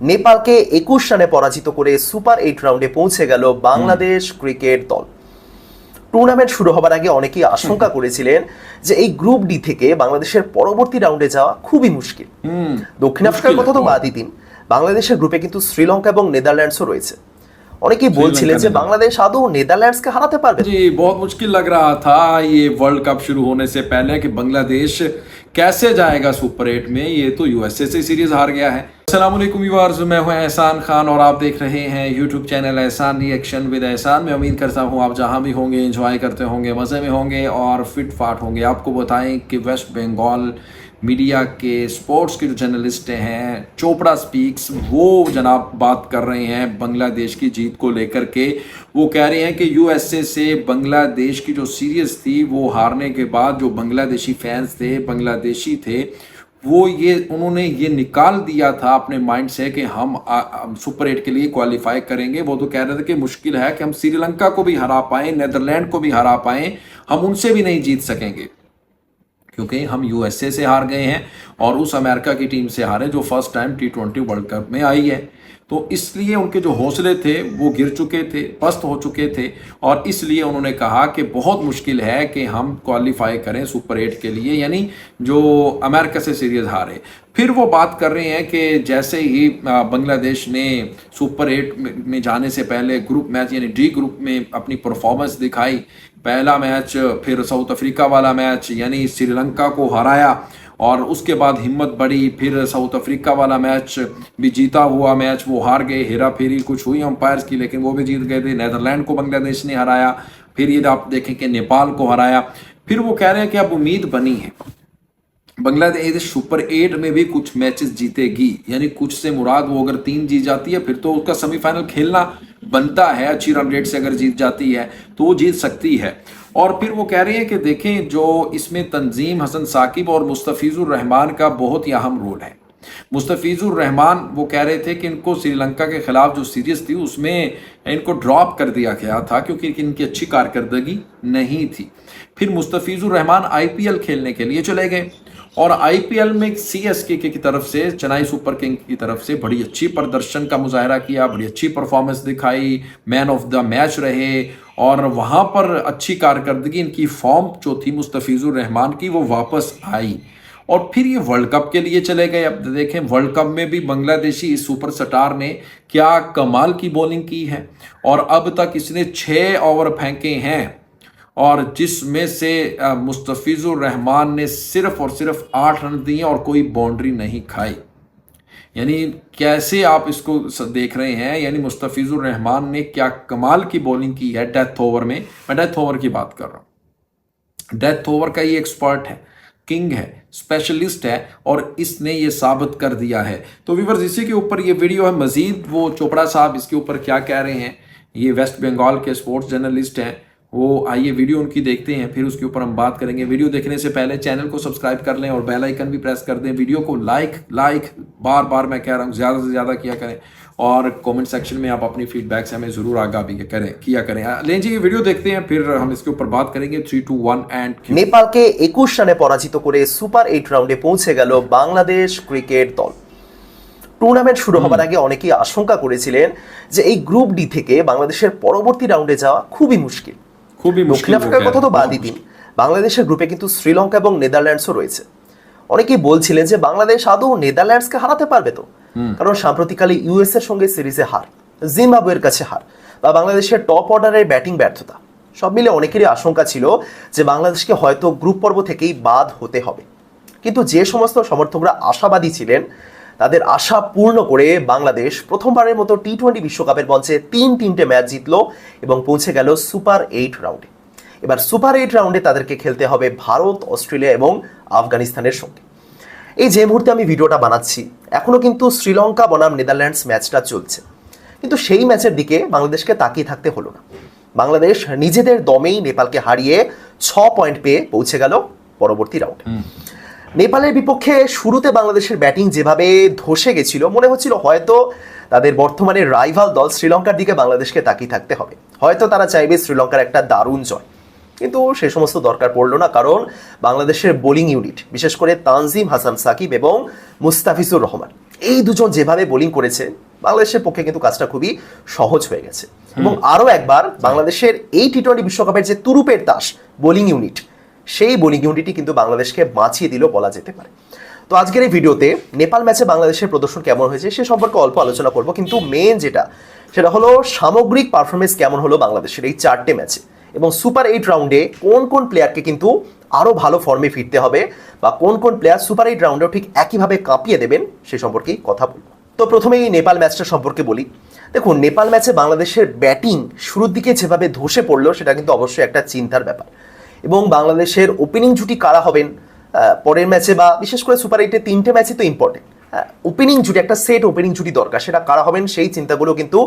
নেপালকে একুশ রানে পরাজিত করে সুপার এইট রাউন্ডে পৌঁছে গেল বাংলাদেশ ক্রিকেট দল টুর্নামেন্ট শুরু হবার আগে অনেকেই আশঙ্কা করেছিলেন যে এই গ্রুপ ডি থেকে বাংলাদেশের পরবর্তী রাউন্ডে যাওয়া খুবই মুশকিল দক্ষিণ আফ্রিকার কথা তো বাদই দিন বাংলাদেশের গ্রুপে কিন্তু শ্রীলঙ্কা এবং নেদারল্যান্ডসও রয়েছে অনেকেই বলছিলেন যে নেদারল্যান্ডস। বাংলাদেশ আদৌ নেদারল্যান্ডসকে হারাতে পারবে जी बहुत मुश्किल लग रहा था ये वर्ल्ड कप शुरू होने से पहले कि बांग्लादेश कैसे जाएगा सुपर एट में? ये तो यूएसए से सीरीज़ हार गया है। असलम यूवर्स मैं हूँ एहसान खान और आप देख रहे हैं YouTube channel Ehsan reaction with Ehsan. मैं उम्मीद करता हूँ आप जहाँ भी होंगे इंजॉय करते होंगे, मज़े में होंगे और फिट फाट होंगे। आपको बताएँ कि वेस्ट बंगाल मीडिया के स्पोर्ट्स के जो जर्नलिस्ट हैं, चोपड़ा स्पीक्स, वो जनाब बात कर रहे हैं बांग्लादेश की जीत को लेकर के। वो कह रहे हैं कि यूएसए से बांग्लादेश की जो सीरीज़ थी, वो हारने के बाद जो बांग्लादेशी फैंस थे, बांग्लादेशी थे, वो ये, उन्होंने ये निकाल दिया था अपने माइंड से कि हम सुपर एट के लिए क्वालिफाई करेंगे। वो तो कह रहे थे कि मुश्किल है कि हम श्रीलंका को भी हरा पाएँ, नेदरलैंड को भी हरा पाएँ, हम उनसे भी नहीं जीत सकेंगे। क्योंकि हम यूएसए से हार गए हैं और उस अमेरिका की टीम से हारे जो first time T twenty world cup में आई है। तो इसलिए उनके जो हौसले थे, वो गिर चुके थे, पस्त हो चुके थे और इसलिए उन्होंने कहा कि बहुत मुश्किल है कि हम क्वालिफाई करें सुपर एट के लिए, यानी जो अमेरिका से सीरीज़ हारे। फिर वो बात कर रहे हैं कि जैसे ही बांग्लादेश ने सुपर एट में जाने से पहले ग्रुप मैच यानी डी ग्रुप में अपनी परफॉर्मेंस दिखाई पहला मैच, फिर साउथ अफ्रीका वाला मैच, यानी श्रीलंका को हराया और उसके बाद हिम्मत बढ़ी, फिर साउथ अफ्रीका वाला मैच भी जीता हुआ मैच, वो हार गए हेरा फेरी कुछ हुई अंपायर्स की, लेकिन वो भी जीत गए थे। नेदरलैंड को बांग्लादेश ने हराया, फिर ये आप देखें कि नेपाल को हराया। फिर वो कह रहे हैं कि अब उम्मीद बनी है। बांग्लादेश सुपर एट में भी कुछ मैचेस जीतेगी, यानी कुछ से मुराद वो अगर तीन जीत जाती है, फिर तो उसका सेमीफाइनल खेलना बनता है, अच्छी रन रेट से अगर जीत जाती है तो वो जीत सकती है। और फिर वो कह रहे हैं कि देखें, जो इसमें तंजीम हसन साकिब और मुस्तफ़ीज़ुर रहमान का बहुत ही अहम रोल है। मुस्तफ़ीज़ुर रहमान वो कह रहे थे कि इनको श्रीलंका के खिलाफ जो सीरीज़ थी, उसमें इनको ड्रॉप कर दिया गया था, क्योंकि इनकी अच्छी कारकर्दगी नहीं थी। फिर मुस्तफ़ीज़ुर रहमान आईपीएल खेलने के लिए चले गए और आईपीएल में सीएसके की तरफ़ से, चेन्नई सुपर किंग की तरफ़ से बड़ी अच्छी प्रदर्शन का मुजाहरा किया, बड़ी अच्छी परफॉर्मेंस दिखाई मैन ऑफ़ द मैच रहे और वहाँ पर अच्छी कारकर्दगी, इनकी फॉर्म जो थी मुस्तफ़ीज़ुर रहमान की, वो वापस आई। और फिर ये वर्ल्ड कप के लिए चले गए। अब देखें वर्ल्ड कप में भी बांग्लादेशी सुपर स्टार ने क्या कमाल की बॉलिंग की है। और अब तक इसने छः ओवर फेंके हैं। और जिसमें से मुस्तफ़ीज़ुर रहमान ने सिर्फ़ और सिर्फ़ आठ रन दिए और कोई बाउंड्री नहीं खाई। यानी कैसे आप इसको देख रहे हैं? यानी मुस्तफ़ीज़ुर रहमान ने क्या कमाल की बॉलिंग की है डेथ ओवर में। मैं डेथ ओवर की बात कर रहा हूँ। डेथ ओवर का ये एक्सपर्ट है। किंग है स्पेशलिस्ट है और इसने ये साबित कर दिया है। तो व्यूवर्स इसी के ऊपर ये वीडियो है। मजीद वो चोपड़ा साहब इसके ऊपर क्या कह रहे हैं, ये वेस्ट बंगाल के स्पोर्ट्स जर्नलिस्ट हैं। वो आइए वीडियो उनकी देखते हैं, फिर उसके ऊपर हम बात करेंगे। वीडियो देखने से पहले चैनल को सब्सक्राइब कर लें और बेल आइकन भी प्रेस कर दें। वीडियो को लाइक लाइक बार बार मैं कह रहा हूँ, ज़्यादा से ज़्यादा किया करें। और कमेंट सेक्शन में आप अपनी फीडबैक से हमें ज़रूर आगा भी करें किया करें लें जी ये वीडियो देखते हैं फिर हम इसके ऊपर बात करेंगे थ्री टू वन एंड নেপালকে একুশ রানে পরাজিত করে সুপার এইট রাউন্ডে পৌঁছে গেল বাংলাদেশ ক্রিকেট দল টুর্নামেন্ট শুরু হবার আগে অনেকেই আশঙ্কা করেছিলেন যে এই গ্রুপ ডি থেকে বাংলাদেশের পরবর্তী রাউন্ডে যাওয়া খুবই মুশকিল খুবই দক্ষিণ মুশকিল আফ্রিকার কথা তো বাদই দিন বাংলাদেশের গ্রুপে কিন্তু শ্রীলঙ্কা এবং নেদারল্যান্ডসও রয়েছে অনেকেই বলছিলেন যে বাংলাদেশ আদৌ নেদারল্যান্ডসকে হারাতে পারবে তো। কারণ সাম্প্রতিককালে ইউএস এর সঙ্গে সিরিজে হার জিম্বাবুয়ের কাছে হার বা বাংলাদেশের টপ অর্ডারের ব্যাটিং ব্যর্থতা সব মিলে অনেকেরই আশঙ্কা ছিল যে বাংলাদেশকে হয়তো গ্রুপ পর্ব থেকেই বাদ হতে হবে। কিন্তু যে সমস্ত সমর্থকরা আশাবাদী ছিলেন তাদের আশা পূর্ণ করে বাংলাদেশ প্রথমবারের মতো টি টোয়েন্টি বিশ্বকাপের মঞ্চে তিন তিনটে ম্যাচ জিতলো এবং পৌঁছে গেল সুপার এইট রাউন্ডে এবার সুপার এইট রাউন্ডে তাদেরকে খেলতে হবে ভারত অস্ট্রেলিয়া এবং আফগানিস্তানের সঙ্গে। এই যে মুহূর্তে আমি ভিডিওটা বানাচ্ছি এখনও কিন্তু শ্রীলঙ্কা বনাম নেদারল্যান্ডস ম্যাচটা চলছে। কিন্তু সেই ম্যাচের দিকে বাংলাদেশকে তাকিয়ে থাকতে হলো না। বাংলাদেশ নিজেদের দমেই নেপালকে হারিয়ে ছ পয়েন্ট পেয়ে পৌঁছে গেল পরবর্তী রাউন্ডে। নেপালের বিপক্ষে শুরুতে বাংলাদেশের ব্যাটিং যেভাবে ধসে গেছিল মনে হচ্ছিল হয়তো তাদের বর্তমানে রাইভাল দল শ্রীলঙ্কার দিকে বাংলাদেশকে তাকিয়ে থাকতে হবে। হয়তো তারা চাইবে শ্রীলঙ্কার একটা দারুণ জয়। কিন্তু সে সমস্ত দরকার পড়ল না কারণ বাংলাদেশের বোলিং ইউনিট বিশেষ করে তানজিম হাসান সাকিব এবং মুস্তাফিজুর রহমান এই দুজন যেভাবে বোলিং করেছে বাংলাদেশের পক্ষে কিন্তু কাজটা খুবই সহজ হয়ে গেছে। এবং আরও একবার বাংলাদেশের এই টি টোয়েন্টি বিশ্বকাপের যে তুরুপের তাস বোলিং ইউনিট সেই বোলিং ইউনিটই কিন্তু বাংলাদেশকে বাঁচিয়ে দিল বলা যেতে পারে। তো আজকের এই ভিডিওতে নেপাল ম্যাচে বাংলাদেশের প্রদর্শন কেমন হয়েছে সে সম্পর্কে অল্প আলোচনা করব কিন্তু মেন যেটা সেটা হলো সামগ্রিক পারফরমেন্স কেমন হলো বাংলাদেশের এই চারটে ম্যাচে। এবং সুপার এইট রাউন্ডে কোন কোন প্লেয়ারকে কিন্তু আরও ভালো ফর্মে ফিরতে হবে বা কোন কোন প্লেয়ার সুপার এইট রাউন্ডেও ঠিক একইভাবে কাঁপিয়ে দেবেন সে সম্পর্কেই কথা বলব। তো প্রথমেই নেপাল ম্যাচটা সম্পর্কে বলি। দেখুন, নেপাল ম্যাচে বাংলাদেশের ব্যাটিং শুরুর দিকে যেভাবে ধসে পড়ল, সেটা কিন্তু অবশ্যই একটা চিন্তার ব্যাপার। এবং বাংলাদেশের ওপেনিং জুটি কারা হবেন পরের ম্যাচে বা বিশেষ করে সুপার এইটে তিনটে ম্যাচই তো ইম্পর্টেন্ট ওপেনিং জুটি, একটা সেট ওপেনিং জুটি দরকার, সেটা কারা হবেন সেই চিন্তাগুলো কিন্তু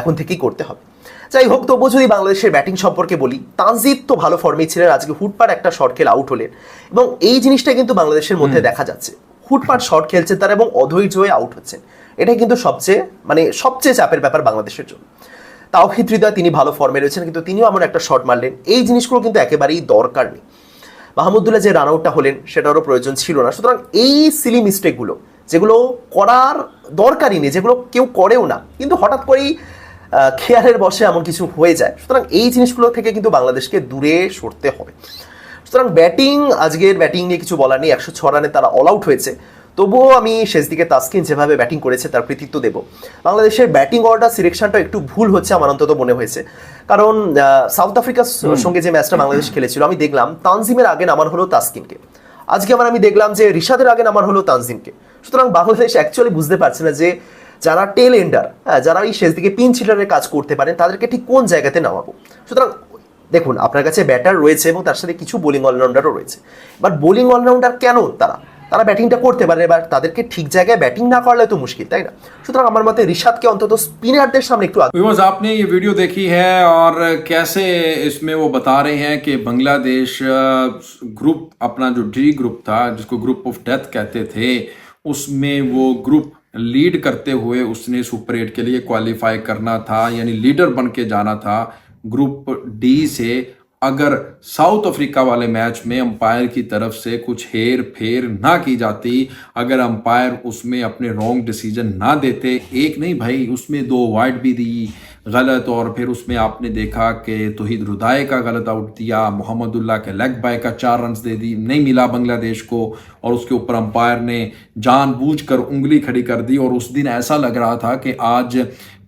এখন থেকেই করতে হবে। যাই হোক তবুও যদি বাংলাদেশের ব্যাটিং সম্পর্কে বলি তানজিদ তো ভালো ফর্মে ছিলেন আজকে হুটপাট একটা শর্ট খেল আউট হলেন। এবং এই জিনিসটা কিন্তু বাংলাদেশের মধ্যে দেখা যাচ্ছে। হুটপাট শর্ট খেলছেন তারা এবং অধৈর্য হয়ে আউট হচ্ছেন। এটাই কিন্তু সবচেয়ে মানে সবচেয়ে চাপের ব্যাপার বাংলাদেশের জন্য। তাওহিদ হৃদয় তিনি ভালো ফর্মে রয়েছেন কিন্তু তিনিও এমন একটা শট মারলেন। এই জিনিসগুলো কিন্তু একেবারেই দরকার নেই। মাহমুদুল্লাহ যে রান আউটটা হলেন সেটারও প্রয়োজন ছিল না। সুতরাং এই সিলি মিস্টেকগুলো যেগুলো করার দরকারই নেই যেগুলো কেউ করেও না কিন্তু হঠাৎ করেই খেয়ালের বসে এমন কিছু হয়ে যায়। সুতরাং এই জিনিসগুলো থেকে কিন্তু বাংলাদেশকে দূরে সরতে হবে। সুতরাং ব্যাটিং আজকের ব্যাটিং নিয়ে কিছু বলার নেই। একশো ছ রানে তারা অল আউট হয়েছে। তবুও আমি শেষ দিকে তাসকিন যেভাবে ব্যাটিং করেছে তার কৃতিত্ব দেব। বাংলাদেশের ব্যাটিং অর্ডার সিলেকশনটা একটু ভুল হচ্ছে আমার অন্তত মনে হয়েছে। কারণ সাউথ আফ্রিকার সঙ্গে যে ম্যাচটা বাংলাদেশ খেলেছিল আমি দেখলাম তানজিমের আগে নামান হলো তাসকিনকে। আজকে আবার আমি দেখলাম যে রিশাদের আগে নামান হলো তানজিমকে। সুতরাং বাংলাদেশ অ্যাকচুয়ালি বুঝতে পারছে না যে যারা টেল এন্ডার হ্যাঁ যারা এই শেষ দিকে পিন চিটারের কাজ করতে পারেন তাদেরকে ঠিক কোন জায়গাতে নামাবো সুতরাং দেখুন আপনার কাছে ব্যাটার রয়েছে এবং তার সাথে কিছু বোলিং অলরাউন্ডারও রয়েছে বাট বোলিং অলরাউন্ডার কেন তারা তারা ব্যাটিংটা করতে পারে এবার তাদেরকে ঠিক জায়গায় ব্যাটিং না করলে তো মুশকিল তাই না সুতরাং আমার মতে রিশাদকে অন্তত স্পিনারদের সামনে একটু আগে- व्यूअर्स आपने ये वीडियो देखी है और कैसे इसमें वो बता रहे हैं कि बांग्लादेश अ, ग्रुप अपना जो डी ग्रुप था जिसको ग्रुप ऑफ डेथ कहते थे उसमें वो ग्रुप लीड करते हुए उसने सुपर एट के लिए क्वालिफाई करना था, यानी लीडर बन के जाना था ग्रुप डी से। अगर साउथ अफ्रीका वाले मैच में अंपायर की तरफ़ से कुछ हेर फेर ना की जाती, अगर अंपायर उसमें अपने रॉन्ग डिसीज़न ना देते, एक नहीं भाई, उसमें दो वाइड भी दी। गलत और फिर उसमें आपने देखा कि तोहिद रुदाय का गलत आउट दिया, मोहम्मदुल्लाह के लेग बाय का चार रन दे दी, नहीं मिला बांग्लादेश को और उसके ऊपर अंपायर ने जानबूझकर उंगली खड़ी कर दी और उस दिन ऐसा लग रहा था कि आज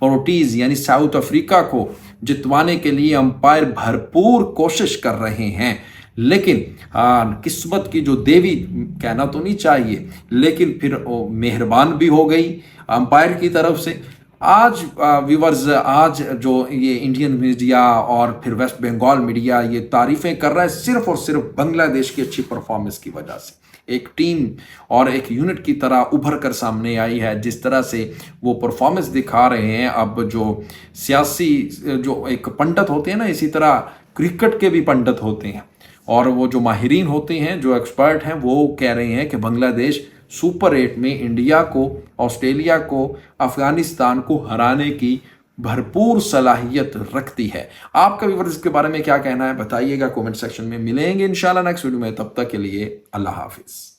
पोर्टीज यानी साउथ अफ्रीका को जितवाने के लिए अंपायर भरपूर कोशिश कर रहे हैं। लेकिन हाँ किस्मत की जो देवी, कहना तो नहीं चाहिए, लेकिन फिर मेहरबान भी हो गई अंपायर की तरफ़ से। आज व्यूवर्स आज जो ये इंडियन मीडिया और फिर वेस्ट बंगाल मीडिया ये तारीफें कर रहा है सिर्फ़ और सिर्फ़ बांग्लादेश की अच्छी परफॉर्मेंस की वजह से। एक टीम और एक यूनिट की तरह उभर कर सामने आई है, जिस तरह से वो परफॉर्मेंस दिखा रहे हैं। अब जो सियासी, जो एक पंडित होते हैं ना, इसी तरह क्रिकेट के भी पंडित होते हैं। और वो जो माहरीन होते हैं, जो एक्सपर्ट हैं, वो कह रहे हैं कि बांग्लादेश सुपर एट में इंडिया को, ऑस्ट्रेलिया को, अफ़गानिस्तान को हराने की भरपूर सलाहियत रखती है। आपका विवर इसके बारे में क्या कहना है, बताइएगा कमेंट सेक्शन में मिलेंगे, इंशाल्लाह नेक्स्ट वीडियो में। तब तक के लिए अल्लाह हाफिज़।